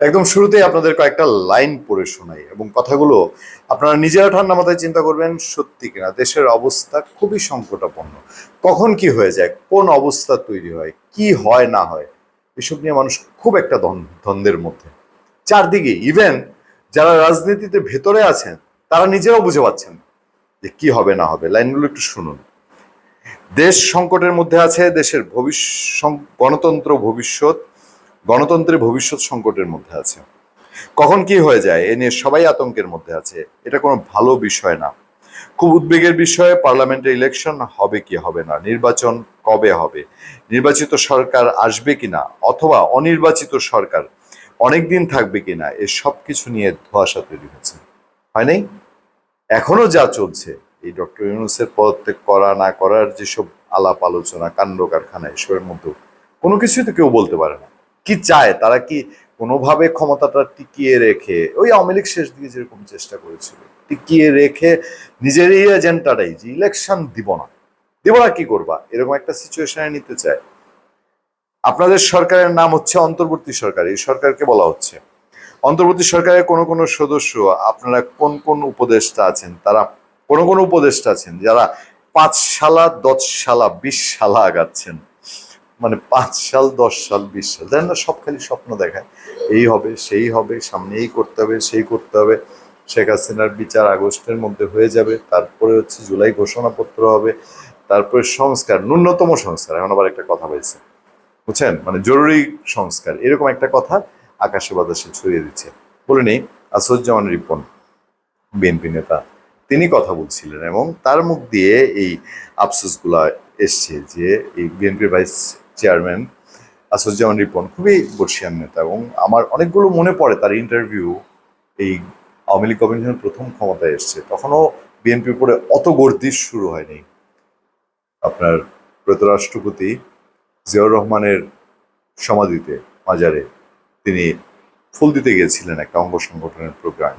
একদম শুরুতেই আপনাদের কয়েকটা লাইন পড়ে শোনাই এবং কথাগুলো আপনারা নিজেরা ঠান্ডা মাথায় চিন্তা করবেন, সত্যি কিনা? দেশের অবস্থা খুবই সংকটাপন্ন। কখন কি হয়ে যায়? কোন অবস্থা তৈরি হয়? কি হয়, না হয়? এসব নিয়ে মানুষ খুব একটা দ্বন্দ্বের মধ্যে। চারদিকে ইভেন যারা রাজনীতিতে ভেতরে আছেন, তারা নিজেরাও বুঝে পাচ্ছেন যে কি হবে, না হবে। লাইনগুলো একটু শুনুন। দেশ সংকটের মধ্যে আছে, দেশের ভবিষ্যৎ, গণতন্ত্র, ভবিষ্যৎ গণতন্ত্রের ভবিষ্যৎ সংকটের মধ্যে আছে। কখন কি হয়ে যায়, এ নিয়ে সবাই আতঙ্কের মধ্যে আছে। এটা কোনো ভালো বিষয় না। খুব উদ্বেগের বিষয়ে পার্লামেন্টের ইলেকশন হবে কি হবে না, নির্বাচন কবে হবে, নির্বাচিত সরকার আসবে কিনা অথবা অনির্বাচিত সরকার অনেক দিন থাকবে কিনা এ সব কিছু নিয়ে ধোয়াশা তৈরি হয়েছে হয় নাই? এখনও যা চলছে, এই ডক্টর ইউনুসের পদত্যাগ করা না করার যেসব আলাপ আলোচনা, কাণ্ড কারখানা, এসবের মধ্যে কোনো কিছুই তো কেউ বলতে পারে না। কি চায়? তারা কি কোনোভাবে ক্ষমতাটা টিকিয়ে রেখে, ওই আওয়ামী লীগ শেষ দিকে যেরকম চেষ্টা করেছিল, টিকিয়ে রেখে নিজের এই এজেন্ডাটাই যে ইলেকশন দিব না। দিব না কি করবা? এরকম একটা সিচুয়েশনে নিতে চায়। আপনাদের সরকারের নাম হচ্ছে অন্তর্বর্তী সরকার। এই সরকারকে বলা হচ্ছে। অন্তর্বর্তী সরকারের কোন কোন সদস্য, আপনারা কোন কোন উপদেষ্টা আছেন? তারা কোন কোন উপদেষ্টা আছেন? যারা পাঁচ সালা দশ সালা বিশ সালা আগাচ্ছেন। মানে পাঁচ সাল, দশ সাল, বিশ সাল জানেন না সব খালি স্বপ্ন দেখায়। এই হবে, সেই হবে সামনে এই করতে হবে, সেই করতে হবে। শেখ হাসিনার বিচার আগস্টের মধ্যে হয়ে যাবে, তারপরে হচ্ছে জুলাই ঘোষণাপত্র হবে, তারপরে সংস্কার, ন্যূনতম সংস্কার, এখন আবার একটা কথা বলছে বুঝছেন? মানে জরুরি সংস্কার, এরকম একটা কথা আকাশে বাতাসে ছড়িয়ে দিচ্ছে। বলে নেই আসুজ্জামান রিপন, বিএনপি নেতা, তিনি কথা বলছিলেন এবং তার মুখ দিয়ে এই আফসোসগুলা এসছে যে এই বিএনপির ভাইস চেয়ারম্যান আসুজ্জামান রিপন খুবই বর্ষিয়ান নেতা এবং আমার অনেকগুলো মনে পড়ে তার ইন্টারভিউ এই আওয়ামী লীগ যখন প্রথম ক্ষমতায় এসছে। তখনও বিএনপির উপরে অত গর্দিশ শুরু হয়নি। আপনার প্রত রাষ্ট্রপতি জিয়াউর রহমানের সমাধিতে, মাজারে তিনি ফুল দিতে গিয়েছিলেন একটা অঙ্গ সংগঠনের প্রোগ্রাম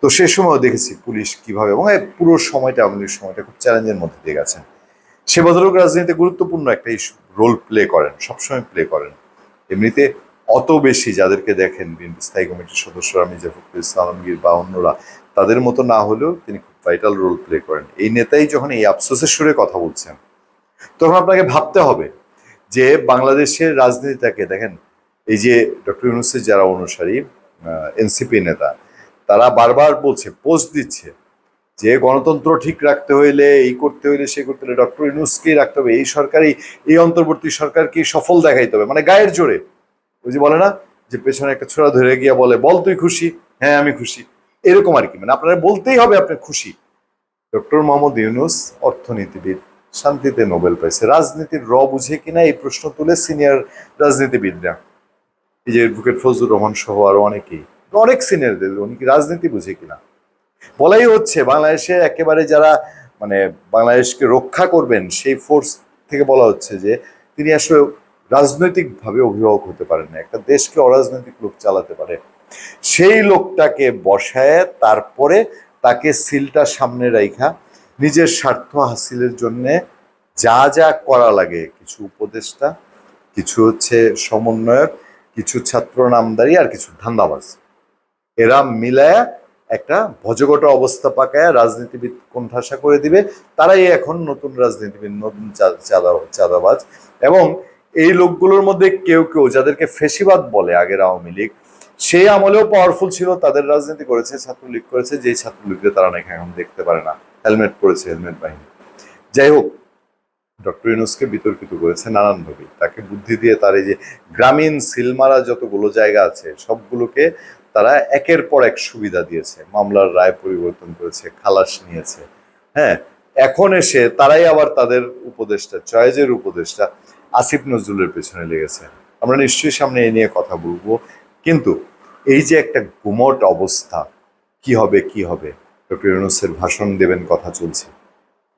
তো সে সময় দেখেছি পুলিশ কীভাবে এবং পুরো সময়টা আওয়ামী লীগের সময়টা খুব চ্যালেঞ্জের মধ্যে দিয়ে গেছেন। সে ভদ্রলোক রাজনীতিতে গুরুত্বপূর্ণ একটা ইস্যু রোল প্লে করেন, সবসময় প্লে করেন। এমনিতে অত বেশি যাদেরকে দেখেন স্থায়ী কমিটির সদস্যরা, মির্জা ফখরুল ইসলাম, আলমগীর বা অন্যরা, তাদের মতো না হলেও তিনি খুব ভাইটাল রোল প্লে করেন। এই নেতাই যখন এই আফসোসের সুরে কথা বলছেন, তখন আপনাকে ভাবতে হবে যে বাংলাদেশের রাজনীতিটাকে দেখেন, এই যে ডক্টর ইউনুসের যারা অনুসারী এনসিপি নেতা, তারা বারবার বলছে পোস্ট দিচ্ছে যে গণতন্ত্র ঠিক রাখতে হইলে, এই করতে হইলে, সে করতে হইলে ডক্টর ইউনুসকেই রাখতে হবে। এই সরকারই, এই অন্তর্বর্তী সরকারকে সফল দেখাইতে হবে। মানে গায়ের জোরে। ওই যে বলে না, যে পেছনে একটা ছোড়া ধরে গিয়া বলে, বল তুই খুশি? হ্যাঁ আমি খুশি। এরকম আর কি মানে আপনারা বলতেই হবে আপনি খুশি। ডক্টর মোহাম্মদ ইউনুস অর্থনীতিবিদ, শান্তিতে নোবেল পাইছে। রাজনীতির র বুঝে কিনা এই প্রশ্ন তুলে সিনিয়র রাজনীতিবিদরা। এই যে অ্যাডভোকেট ফজলুর রহমান সহ আরও অনেকেই। অনেক সিনিয়রদের, উনি কি রাজনীতি বুঝে কিনা? বলাই হচ্ছে বাংলাদেশে একেবারে যারা মানে বাংলাদেশকে রক্ষা করবেন, সেই ফোর্স থেকে বলা হচ্ছে যে তিনি আসলে রাজনৈতিকভাবে অভিভাবক হতে পারেন না। একটা দেশকে অরাজনৈতিক লোক চালাতে পারে। সেই লোকটাকে বসায়, তারপরে তাকে সিলটা সামনে রাইখা, নিজের স্বার্থ হাসিলের জন্যে যা যা করা লাগে, কিছু উপদেষ্টা, কিছু হচ্ছে সমন্বয়ক, কিছু ছাত্র নামদারি আর কিছু ধান্দাবাজ। এরা মিলায় একটা ভজগট অবস্থা পাকায় রাজনীতিবিদ কোণঠাসা করে দিবে। তারাই এখন নতুন রাজনীতিবিদ, নতুন চাঁদাবাজ। এবং এই লোকগুলোর মধ্যে কেউ কেউ, যাদেরকে ফেসিবাদ বলে আগের আওয়ামী লীগ, সেই আমলেও পাওয়ারফুল ছিল, তাদের রাজনীতি করেছে, ছাত্রলীগ করেছে, যেই ছাত্রলীগকে তারা নাকি এখন দেখতে পারে না। হেলমেট পরেছে, হেলমেট বাহিনী। যাই হোক, ডক্টর ইউনুসকে বিতর্কিত করেছে নানানভাবে। তাকে বুদ্ধি দিয়ে তার এই যে গ্রামীণ সিলমারা যতগুলো জায়গা আছে, সবগুলোকে তারা একের পর এক সুবিধা দিয়েছে, মামলার রায় পরিবর্তন করেছে, খালাস নিয়েছে। হ্যাঁ এখন এসে তারাই আবার তাদের উপদেষ্টা চয়েজের উপদেষ্টা আসিফ নজরুলের পেছনে লেগেছে। আমরা নিশ্চয়ই সামনে এ নিয়ে কথা বলব। কিন্তু এই যে একটা গুমট অবস্থা, কি হবে কি হবে? ডক্টর ইউনুসের ভাষণ দেবেন, কথা চলছে।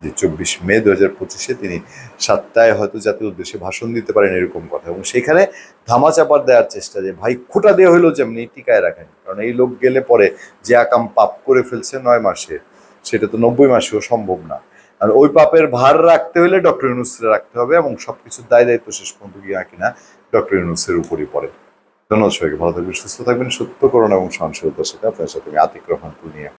যে চব্বিশ মে দু হাজার পঁচিশে তিনি সাতটায় হয়তো জাতির উদ্দেশ্যে ভাষণ দিতে পারেন এরকম কথা। এবং সেখানে ধামাচাপার দেওয়ার চেষ্টা যে, ভাই, খুঁটা দিয়ে হইলেও যেমনি, টিকায় রাখেন। কারণ এই লোক গেলে পরে যে আকাম পাপ করে ফেলছে নয় মাসে সেটা তো নব্বই মাসেও সম্ভব না। আর ওই পাপের ভার রাখতে হলে ডক্টর ইউনুসের রাখতে হবে এবং সবকিছুর দায় দায়িত্ব শেষ পর্যন্ত গিয়ে কিনা ডক্টর ইউনুসের উপরই পড়ে। ধন্যবাদ সবাইকে, ভালো থাকবেন, সুস্থ থাকবেন। সত্য এবং সহনশীলতার সাথে আপনার সাথে আমি আতিক রহমান